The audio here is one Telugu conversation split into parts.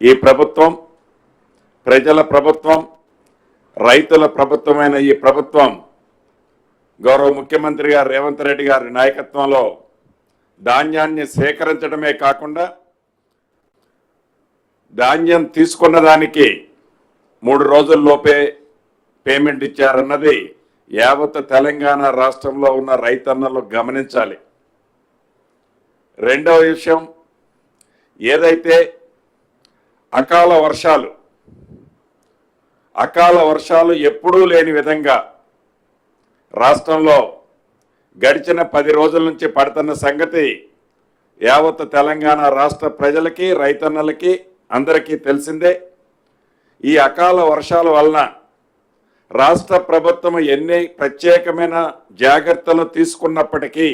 ఈ ప్రభుత్వం ప్రజల ప్రభుత్వం రైతుల ప్రభుత్వమైన ఈ ప్రభుత్వం గౌరవ ముఖ్యమంత్రి గారు రేవంత్ రెడ్డి గారి నాయకత్వంలో ధాన్యాన్ని సేకరించడమే కాకుండా ధాన్యం తీసుకున్న దానికి మూడు రోజుల్లోపే పేమెంట్ ఇచ్చారన్నది యావత్ తెలంగాణ రాష్ట్రంలో ఉన్న రైతన్నలు గమనించాలి. రెండవ విషయం ఏదైతే అకాల వర్షాలు. అకాల వర్షాలు ఎప్పుడూ లేని విధంగా రాష్ట్రంలో గడిచిన పది రోజుల నుంచి పడుతున్న సంగతి యావత్ తెలంగాణ రాష్ట్ర ప్రజలకి రైతన్నలకి అందరికీ తెలిసిందే. ఈ అకాల వర్షాల వలన రాష్ట్ర ప్రభుత్వం ఎన్ని ప్రత్యేకమైన జాగ్రత్తలు తీసుకున్నప్పటికీ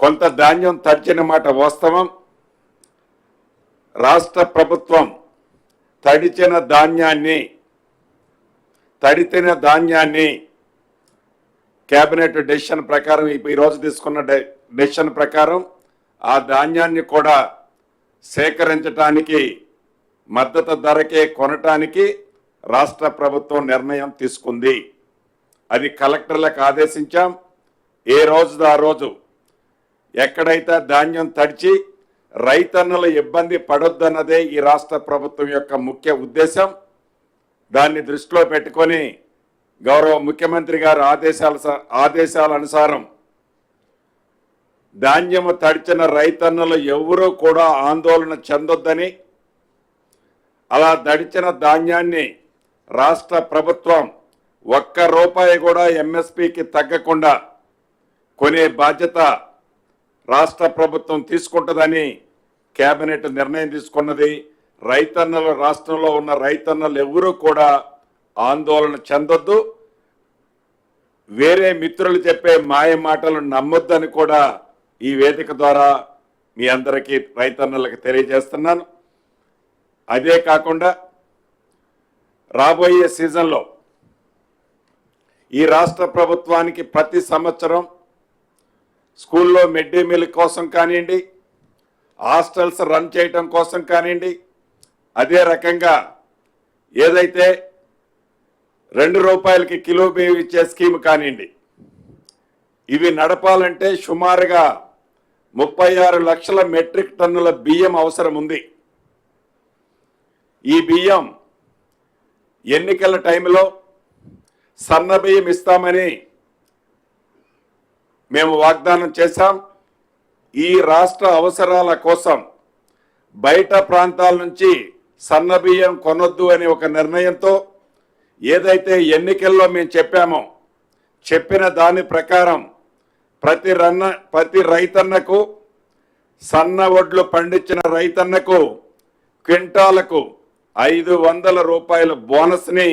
కొంత ధాన్యం తడిచిన మాట వాస్తవం. రాష్ట్ర ప్రభుత్వం తడిచిన ధాన్యాన్ని తడితిన ధాన్యాన్ని కేబినెట్ డెసిషన్ ప్రకారం ఈరోజు ఈ రోజు తీసుకున్న డె- డెసిషన్ ప్రకారం ఆ ధాన్యాన్ని కూడా సేకరించటానికి మద్దతు ధరకే కొనటానికి రాష్ట్ర ప్రభుత్వం నిర్ణయం తీసుకుంది. అది కలెక్టర్లకు ఆదేశించాం. ఏ రోజు ఆ రోజు ఎక్కడైతే ధాన్యం తడిచి రైతన్నుల ఇబ్బంది పడొద్దన్నదే ఈ రాష్ట్ర ప్రభుత్వం యొక్క ముఖ్య ఉద్దేశం. దాన్ని దృష్టిలో పెట్టుకొని గౌరవ ముఖ్యమంత్రి గారి ఆదేశాల స- ఆదేశాల అనుసారం ధాన్యము తడిచిన రైతన్నులు ఎవరూ కూడా ఆందోళన చెందొద్దని అలా తడిచిన ధాన్యాన్ని రాష్ట్ర ప్రభుత్వం ఒక్క రూపాయి కూడా ఎంఎస్పికి తగ్గకుండా కొనే బాధ్యత రాష్ట్ర ప్రభుత్వం తీసుకుంటుందని కేబినెట్ నిర్ణయం తీసుకున్నది. రైతన్నలు రాష్ట్రంలో ఉన్న రైతన్నలు ఎవరూ కూడా ఆందోళన చెందొద్దు. వేరే మిత్రులు చెప్పే మాయ మాటలు నమ్మొద్దని కూడా ఈ వేదిక ద్వారా మీ అందరికీ రైతన్నలకు తెలియజేస్తున్నాను. అదే కాకుండా రాబోయే సీజన్లో ఈ రాష్ట్ర ప్రభుత్వానికి ప్రతి సంవత్సరం స్కూల్లో మిడ్ డే మీల్ కోసం కానివ్వండి హాస్టల్స్ రన్ చేయటం కోసం కానివ్వండి అదే రకంగా ఏదైతే రెండు రూపాయలకి కిలో బియ్యం ఇచ్చే స్కీమ్ కానివ్వండి ఇవి నడపాలంటే సుమారుగా ముప్పై ఆరు లక్షల మెట్రిక్ టన్నుల బియ్యం అవసరం ఉంది. ఈ బియ్యం ఎన్నికల టైంలో సన్న బియ్యం ఇస్తామని మేము వాగ్దానం చేశాం. ఈ రాష్ట్ర అవసరాల కోసం బయట ప్రాంతాల నుంచి సన్న బియ్యం కొనొద్దు అనే ఒక నిర్ణయంతో ఏదైతే ఎన్నికల్లో మేము చెప్పామో చెప్పిన దాని ప్రకారం ప్రతి రన్న ప్రతి రైతన్నకు సన్న వడ్లు పండించిన రైతన్నకు క్వింటాలకు ఐదు వందల రూపాయల బోనస్ని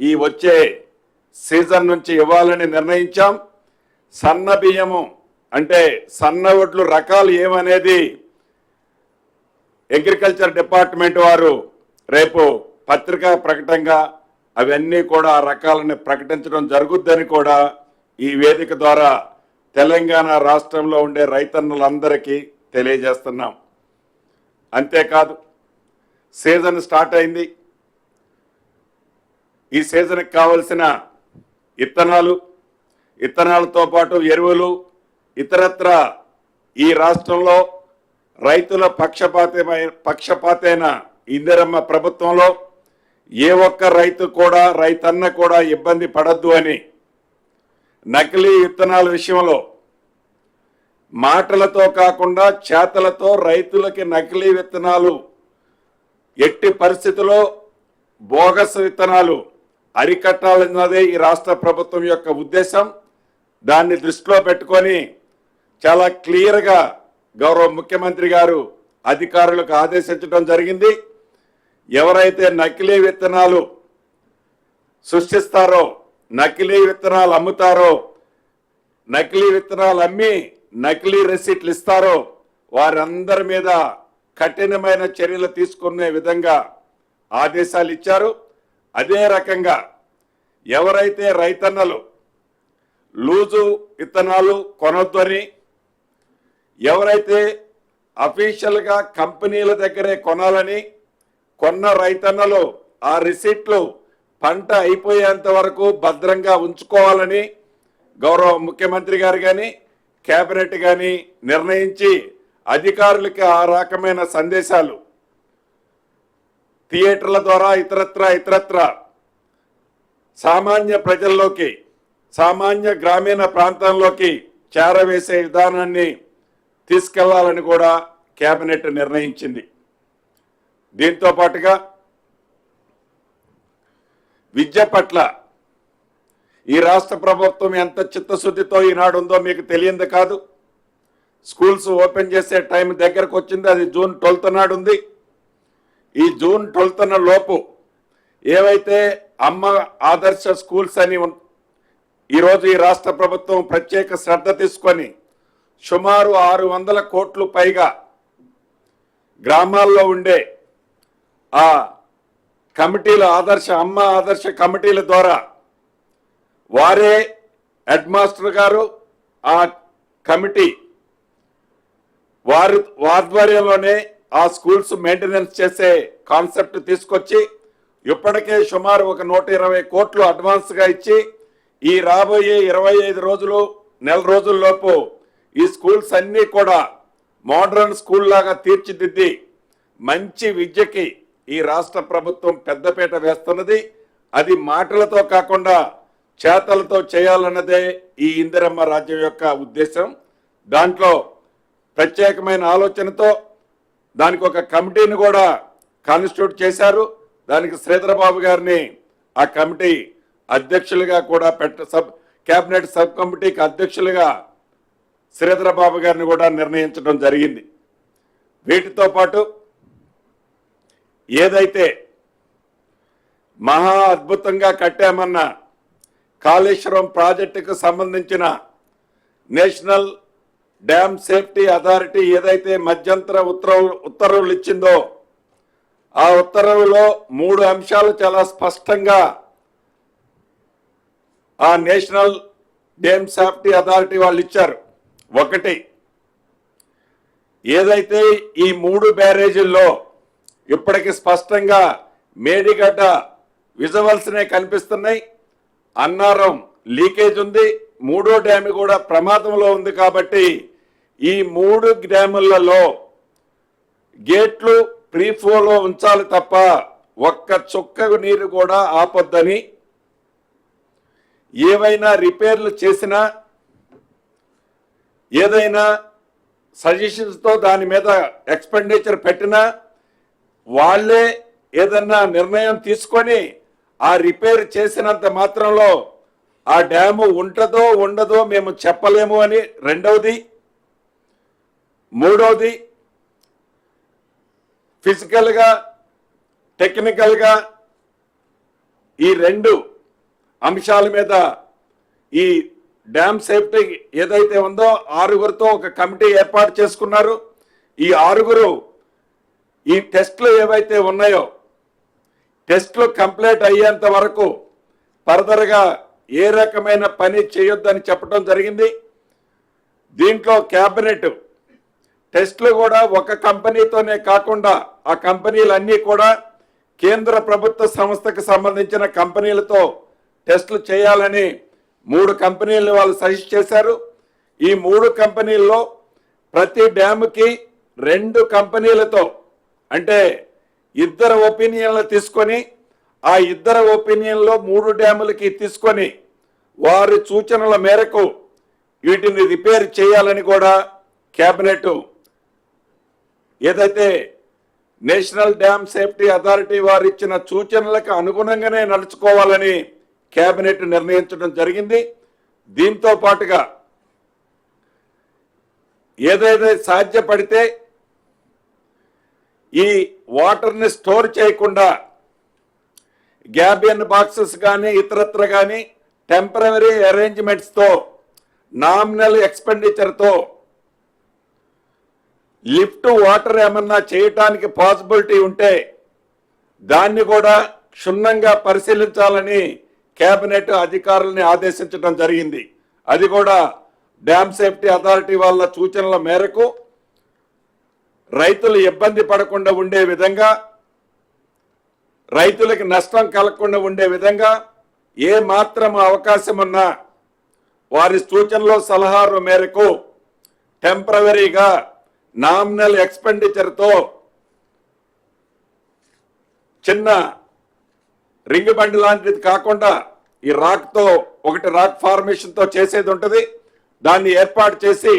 ఈ వచ్చే సీజన్ నుంచి ఇవ్వాలని నిర్ణయించాం. సన్న బియ్యము అంటే సన్న వడ్లు రకాలు ఏమనేది అగ్రికల్చర్ డిపార్ట్మెంట్ వారు రేపు పత్రికా ప్రకటనగా అవన్నీ కూడా ఆ రకాలని ప్రకటించడం జరుగుద్దని కూడా ఈ వేదిక ద్వారా తెలంగాణ రాష్ట్రంలో ఉండే రైతన్నులందరికీ తెలియజేస్తున్నాం. అంతేకాదు సీజన్ స్టార్ట్ అయింది. ఈ సీజన్కి కావలసిన ఇత్తనాలు ఇత్తనాలతో పాటు ఎరువులు ఇతరత్ర ఈ రాష్ట్రంలో రైతుల పక్షపాతమైన పక్షపాతైన ఇందిరమ్మ ప్రభుత్వంలో ఏ ఒక్క రైతు కూడా రైతన్న కూడా ఇబ్బంది పడద్దు అని నకిలీ విత్తనాల విషయంలో మాటలతో కాకుండా చేతలతో రైతులకి నకిలీ విత్తనాలు ఎట్టి పరిస్థితిలో బోగస్ విత్తనాలు అరికట్టాలన్నదే ఈ రాష్ట్ర ప్రభుత్వం యొక్క ఉద్దేశం. దాన్ని దృష్టిలో పెట్టుకొని చాలా క్లియర్గా గౌరవ ముఖ్యమంత్రి గారు అధికారులకు ఆదేశించడం జరిగింది. ఎవరైతే నకిలీ విత్తనాలు సృష్టిస్తారో నకిలీ విత్తనాలు అమ్ముతారో నకిలీ విత్తనాలు అమ్మి నకిలీ రెసిట్లు ఇస్తారో వారందరి మీద కఠినమైన చర్యలు తీసుకునే విధంగా ఆదేశాలు ఇచ్చారు. అదే రకంగా ఎవరైతే రైతన్నలు లూజు విత్తనాలు కొనొద్దని ఎవరైతే అఫీషియల్గా కంపెనీల దగ్గరే కొనాలని కొన్న రైతన్నలు ఆ రిసీట్లు పంట అయిపోయేంత వరకు భద్రంగా ఉంచుకోవాలని గౌరవ ముఖ్యమంత్రి గారు కానీ కేబినెట్ కానీ నిర్ణయించి అధికారులకి ఆ రకమైన సందేశాలు. థియేటర్ల ద్వారా ఇతరత్ర ఇతరత్ర సామాన్య ప్రజల్లోకి సామాన్య గ్రామీణ ప్రాంతంలోకి చేరవేసే విధానాన్ని తీసుకెళ్ళాలని కూడా కేబినెట్ నిర్ణయించింది. దీంతో పాటుగా విద్య పట్ల ఈ రాష్ట్ర ప్రభుత్వం ఎంత చిత్తశుద్ధితో ఈనాడు ఉందో మీకు తెలియంది కాదు. స్కూల్స్ ఓపెన్ చేసే టైం దగ్గరకు వచ్చింది. అది జూన్ ట్వెల్త్ నాడు ఉంది ఈ జూన్ ట్వెల్త్ లోపు ఏవైతే అమ్మ ఆదర్శ స్కూల్స్ అని ఈరోజు ఈ రాష్ట్ర ప్రభుత్వం ప్రత్యేక శ్రద్ధ తీసుకొని సుమారు ఆరు వందల కోట్లు పైగా గ్రామాల్లో ఉండే ఆ కమిటీల ఆదర్శ అమ్మ ఆదర్శ కమిటీల ద్వారా వారే హెడ్ మాస్టర్ గారు ఆ కమిటీ వారి ఆధ్వర్యంలోనే ఆ స్కూల్స్ మెయింటెనెన్స్ చేసే కాన్సెప్ట్ తీసుకొచ్చి ఇప్పటికే సుమారు ఒక నూట ఇరవై కోట్లు అడ్వాన్స్గా ఇచ్చి ఈ రాబోయే ఇరవై ఐదు రోజులు నెల రోజుల్లోపు ఈ స్కూల్స్ అన్నీ కూడా మోడర్న్ స్కూల్ లాగా తీర్చిదిద్ది మంచి విద్యకి ఈ రాష్ట్ర ప్రభుత్వం పెద్దపీట వేస్తున్నది. అది మాటలతో కాకుండా చేతలతో చేయాలన్నదే ఈ ఇందిరమ్మ రాజ్యం యొక్క ఉద్దేశం. దాంట్లో ప్రత్యేకమైన ఆలోచనతో దానికి ఒక కమిటీని కూడా కాన్స్టిట్యూట్ చేశారు. దానికి శ్రీధరబాబు గారిని ఆ కమిటీ అధ్యక్షులుగా కూడా పెట్ట సబ్ కేబినెట్ సబ్ కమిటీకి అధ్యక్షులుగా శ్రీధరబాబు గారిని కూడా నిర్ణయించడం జరిగింది. వీటితో పాటు ఏదైతే మహా అద్భుతంగా కట్టామన్న కాళేశ్వరం ప్రాజెక్టుకు సంబంధించిన నేషనల్ డ్యామ్ సేఫ్టీ అథారిటీ ఏదైతే మధ్యంతర ఉత్తర్వు ఉత్తర్వులు ఇచ్చిందో ఆ ఉత్తర్వులో మూడు అంశాలు చాలా స్పష్టంగా ఆ నేషనల్ డ్యామ్ సేఫ్టీ అథారిటీ వాళ్ళు ఇచ్చారు. ఒకటి ఏదైతే ఈ మూడు బ్యారేజీల్లో ఇప్పటికి స్పష్టంగా మేడిగడ్డ విజువల్స్నే కనిపిస్తున్నాయి అన్నారం లీకేజ్ ఉంది మూడో డ్యామ్ కూడా ప్రమాదంలో ఉంది కాబట్టి ఈ మూడు డ్యాములలో గేట్లు ప్రీఫోలో ఉంచాలి తప్ప ఒక్క చుక్క నీరు కూడా ఆపొద్దని ఏవైనా రిపేర్లు చేసినా ఏదైనా సజెషన్స్తో దాని మీద ఎక్స్పెండిచర్ పెట్టినా వాళ్ళే ఏదన్నా నిర్ణయం తీసుకొని ఆ రిపేర్ చేసినంత మాత్రంలో ఆ డ్యాము ఉంటుందో ఉండదో మేము చెప్పలేము అని రెండవది. మూడవది ఫిజికల్గా టెక్నికల్గా ఈ రెండు అంశాల మీద ఈ డ్యామ్ సేఫ్టీ ఏదైతే ఉందో ఆరుగురితో ఒక కమిటీ ఏర్పాటు చేసుకున్నారు. ఈ ఆరుగురు ఈ టెస్ట్లు ఏవైతే ఉన్నాయో టెస్ట్లు కంప్లీట్ అయ్యేంత వరకు ఫర్దర్గా ఏ రకమైన పని చేయొద్దని చెప్పడం జరిగింది. దీంట్లో క్యాబినెట్ టెస్ట్లు కూడా ఒక కంపెనీతోనే కాకుండా ఆ కంపెనీలన్నీ కూడా కేంద్ర ప్రభుత్వ సంస్థకు సంబంధించిన కంపెనీలతో టెస్టులు చేయాలని మూడు కంపెనీలను వాళ్ళు సజెస్ట్ చేశారు. ఈ మూడు కంపెనీల్లో ప్రతి డ్యాముకి రెండు కంపెనీలతో అంటే ఇద్దరు ఒపీనియన్లు తీసుకొని ఆ ఇద్దరు ఒపీనియన్లో మూడు డ్యాములకి తీసుకొని వారి సూచనల మేరకు వీటిని రిపేర్ చేయాలని కూడా కేబినెట్ ఏదైతే నేషనల్ డ్యామ్ సేఫ్టీ అథారిటీ వారు ఇచ్చిన సూచనలకు అనుగుణంగానే నడుచుకోవాలని కేబినెట్ నిర్ణయించడం జరిగింది. దీంతో పాటుగా ఏదైతే సాధ్యపడితే ఈ వాటర్ని స్టోర్ చేయకుండా గ్యాబియన్ బాక్సెస్ కానీ ఇతరత్ర కానీ టెంపరీ అరేంజ్మెంట్స్తో నామినల్ ఎక్స్పెండిచర్తో లిఫ్ట్ వాటర్ ఏమన్నా చేయటానికి పాసిబిలిటీ ఉంటే దాన్ని కూడా క్షుణ్ణంగా పరిశీలించాలని కేబినెట్ అధికారులని ఆదేశించడం జరిగింది. అది కూడా డ్యామ్ సేఫ్టీ అథారిటీ వాళ్ళ సూచనల మేరకు రైతులు ఇబ్బంది పడకుండా ఉండే విధంగా రైతులకి నష్టం కలగకుండా ఉండే విధంగా ఏ మాత్రం అవకాశం ఉన్నా వారి సూచనలు సలహాల మేరకు టెంపరవరీగా నామినల్ ఎక్స్పెండిచర్తో చిన్న రింగ్ బండి లాంటిది కాకుండా ఈ రాక్తో ఒకటి రాక్ ఫార్మేషన్తో చేసేది ఉంటుంది. దాన్ని ఏర్పాటు చేసి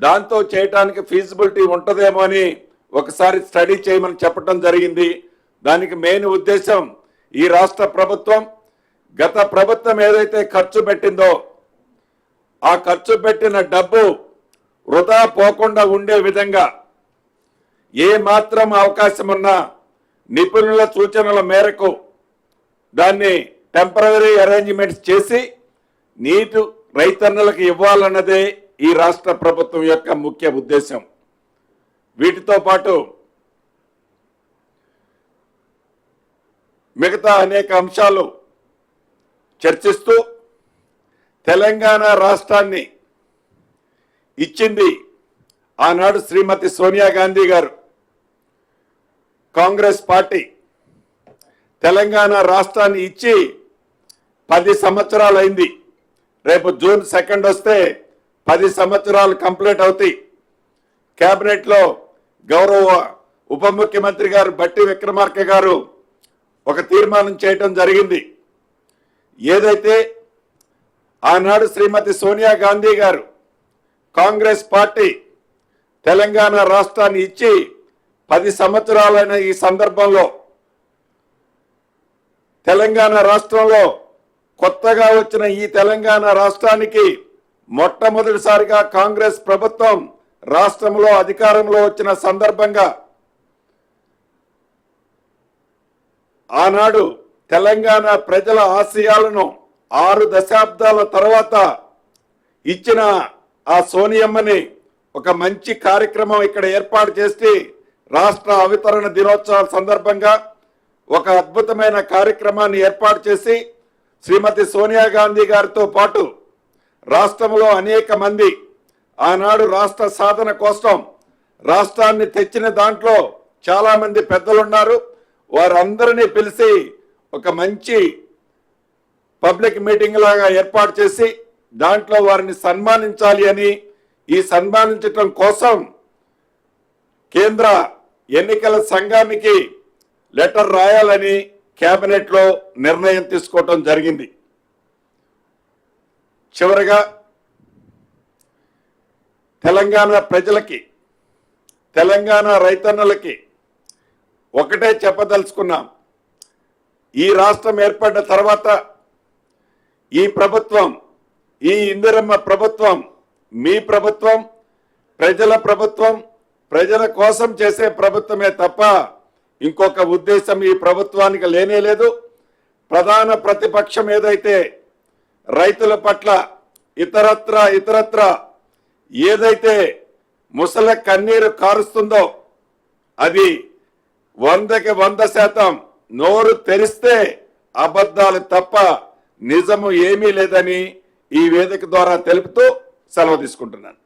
దాంతో చేయటానికి ఫీజిబిలిటీ ఉంటుందేమో అని ఒకసారి స్టడీ చేయమని చెప్పడం జరిగింది. దానికి మెయిన్ ఉద్దేశం ఈ రాష్ట్ర ప్రభుత్వం గత ప్రభుత్వం ఏదైతే ఖర్చు పెట్టిందో ఆ ఖర్చు పెట్టిన డబ్బు వృధా పోకుండా ఉండే విధంగా ఏ మాత్రం అవకాశం ఉన్నా నిపుణుల సూచనల మేరకు దాన్ని టెంపరీ అరేంజ్మెంట్స్ చేసి నీటు రైతన్నలకు ఇవ్వాలన్నదే ఈ రాష్ట్ర ప్రభుత్వం యొక్క ముఖ్య ఉద్దేశం. వీటితో పాటు మిగతా అనేక అంశాలు చర్చిస్తూ తెలంగాణ రాష్ట్రాన్ని ఇచ్చింది ఆనాడు శ్రీమతి సోనియా గాంధీ గారు. కాంగ్రెస్ పార్టీ తెలంగాణ రాష్ట్రాన్ని ఇచ్చి పది సంవత్సరాలు అయింది రేపు జూన్ సెకండ్ వస్తే పది సంవత్సరాలు కంప్లీట్ అవుతాయి. క్యాబినెట్లో గౌరవ ఉప ముఖ్యమంత్రి గారు బట్టి విక్రమార్క గారు ఒక తీర్మానం చేయటం జరిగింది. ఏదైతే ఆనాడు శ్రీమతి సోనియా గాంధీ గారు కాంగ్రెస్ పార్టీ తెలంగాణ రాష్ట్రాన్ని ఇచ్చి పది సంవత్సరాలైన ఈ సందర్భంలో తెలంగాణ రాష్ట్రంలో కొత్తగా వచ్చిన ఈ తెలంగాణ రాష్ట్రానికి మొట్టమొదటిసారిగా కాంగ్రెస్ ప్రభుత్వం రాష్ట్రంలో అధికారంలో వచ్చిన సందర్భంగా ఆనాడు తెలంగాణ ప్రజల ఆశయాలను ఆరు దశాబ్దాల తర్వాత ఇచ్చిన ఆ సోనియమ్మని ఒక మంచి కార్యక్రమం ఇక్కడ ఏర్పాటు చేసి రాష్ట్ర అవితరణ దినోత్సవం సందర్భంగా ఒక అద్భుతమైన కార్యక్రమాన్ని ఏర్పాటు చేసి శ్రీమతి సోనియా గాంధీ గారితో పాటు రాష్ట్రంలో అనేక మంది ఆనాడు రాష్ట్ర సాధన కోసం రాష్ట్రాన్ని తెచ్చిన దాంట్లో చాలా మంది పెద్దలున్నారు. వారందరినీ పిలిచి ఒక మంచి పబ్లిక్ మీటింగ్ లాగా ఏర్పాటు చేసి దాంట్లో వారిని సన్మానించాలి అని ఈ సన్మానించటం కోసం కేంద్ర ఎన్నికల సంఘానికి లెటర్ రాయాలని కేబినెట్లో నిర్ణయం తీసుకోవటం జరిగింది. చివరగా తెలంగాణ ప్రజలకి తెలంగాణ రైతన్నులకి ఒకటే చెప్పదలుచుకున్నాం. ఈ రాష్ట్రం ఏర్పడిన తర్వాత ఈ ప్రభుత్వం ఈ ఇందిరమ్మ ప్రభుత్వం మీ ప్రభుత్వం ప్రజల ప్రభుత్వం ప్రజల కోసం చేసే ప్రభుత్వమే తప్ప ఇంకొక ఉద్దేశం ఈ ప్రభుత్వానికి లేనే లేదు. ప్రధాన ప్రతిపక్షం ఏదైతే రైతుల పట్ల ఇతరత్ర ఇతరత్ర ఏదైతే ముసల కన్నీరు కారుస్తుందో అది వందకి వంద శాతం నోరు తెరిస్తే అబద్ధాలు తప్ప నిజము ఏమీ లేదని ఈ వేదిక ద్వారా తెలుపుతూ సెలవు తీసుకుంటున్నాను.